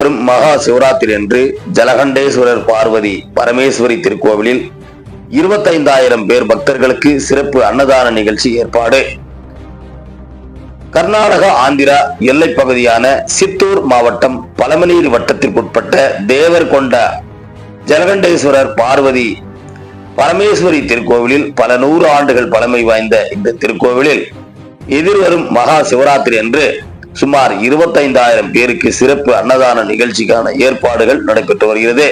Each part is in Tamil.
வரும் மகா சிவராத்திரி அன்று ஜலகண்டேஸ்வரர் பார்வதி பரமேஸ்வரி திருக்கோவிலில் இருபத்தைந்தாயிரம் பேர் பக்தர்களுக்கு சிறப்பு அன்னதான நிகழ்ச்சி ஏற்பாடு. கர்நாடகா ஆந்திரா எல்லை பகுதியான சித்தூர் மாவட்டம் பழமநீர் வட்டத்திற்குட்பட்ட தேவர்கொண்ட ஜலகண்டேஸ்வரர் பார்வதி பரமேஸ்வரி திருக்கோவிலில் பல நூறு ஆண்டுகள் பழமை வாய்ந்த இந்த திருக்கோவிலில் எதிர்வரும் மகா சிவராத்திரி அன்று சுமார் இருபத்தைந்தாயிரம் பேருக்கு சிறப்பு அன்னதான நிகழ்ச்சிக்கான ஏற்பாடுகள் நடைபெற்று வருகிறது.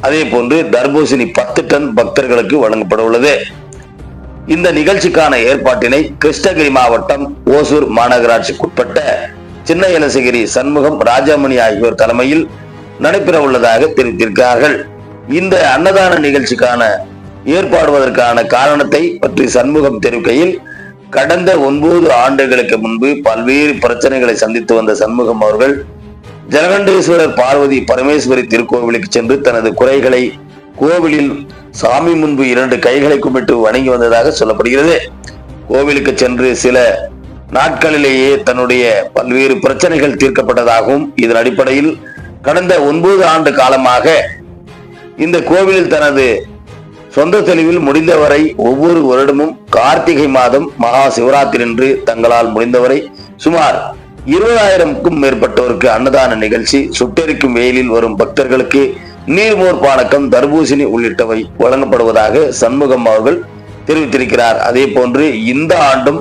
அதே போன்று தர்பூசணி பத்து டன் பக்தர்களுக்கு வழங்கப்பட உள்ளது. இந்த நிகழ்ச்சிக்கான ஏற்பாட்டினை கிருஷ்ணகிரி மாவட்டம் ஓசூர் மாநகராட்சிக்குட்பட்ட சின்ன இலசகிரி சண்முகம் ராஜாமணி ஆகியோர் தலைமையில் நடைபெற உள்ளதாக தெரிவித்திருக்கிறார்கள். இந்த அன்னதான நிகழ்ச்சிக்கான ஏற்பாடுவதற்கான காரணத்தை பற்றி சண்முகம் தெரிவிக்கையில் கடந்த ஒன்பது ஆண்டுகளுக்கு முன்பு பல்வேறு பிரச்சனைகளை சந்தித்து வந்த சண்முகம் அவர்கள் ஜலகண்டேஸ்வரர் பார்வதி பரமேஸ்வரி திருக்கோவிலுக்கு சென்று தனது குறைகளை கோவிலில் சாமி முன்பு இரண்டு கைகளை கும்பிட்டு வணங்கி வந்ததாக சொல்லப்படுகிறது. கோவிலுக்கு சென்று சில நாட்களிலேயே தன்னுடைய பல்வேறு பிரச்சனைகள் தீர்க்கப்பட்டதாகவும் இதன் அடிப்படையில் கடந்த ஒன்பது ஆண்டு காலமாக இந்த கோவிலில் தனது சொந்த தெளிவில் முடிந்தவரை ஒவ்வொரு வருடமும் கார்த்திகை மாதம் மகா சிவராத்திரி என்று தங்களால் முடிந்தவரை சுமார் இருபதாயிரம்க்கும் மேற்பட்டோருக்கு அன்னதான நிகழ்ச்சி சுட்டெரிக்கும் வெயிலில் வரும் பக்தர்களுக்கு நீர்மோர் பானக்கம் தர்பூசணி உள்ளிட்டவை வழங்கப்படுவதாக சண்முகம் அவர்கள் தெரிவித்திருக்கிறார். அதே போன்று இந்த ஆண்டும்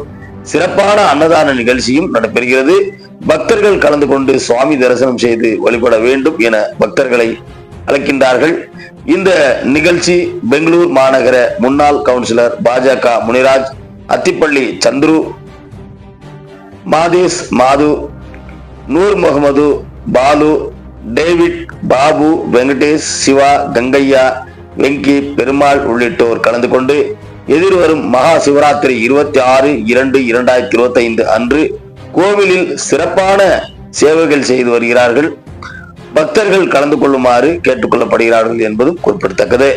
சிறப்பான அன்னதான நிகழ்ச்சியும் நடைபெறுகிறது. பக்தர்கள் கலந்து கொண்டு சுவாமி தரிசனம் செய்து வழிபட வேண்டும் என பக்தர்களை அழைக்கின்றார்கள். இந்த நிகழ்ச்சி பெங்களூர் மாநகர முன்னாள் கவுன்சிலர் பாஜக முனிராஜ் அத்திப்பள்ளி சந்துரு மாதேஷ் மாது நூர் முகமது பாலு டேவிட் பாபு வெங்கடேஷ் சிவா கங்கையா வெங்கி பெருமாள் உள்ளிட்டோர் கலந்து கொண்டு எதிர்வரும் மகா சிவராத்திரி இருபத்தி ஆறு இரண்டு இரண்டாயிரத்தி இருபத்தி ஐந்து அன்று கோவிலில் சிறப்பான சேவைகள் செய்து வருகிறார்கள். பக்தர்கள் கலந்து கொள்ளுமாறு கேட்டுக்கொள்ளப்படுகிறார்கள் என்பதும் குறிப்பிடத்தக்கது.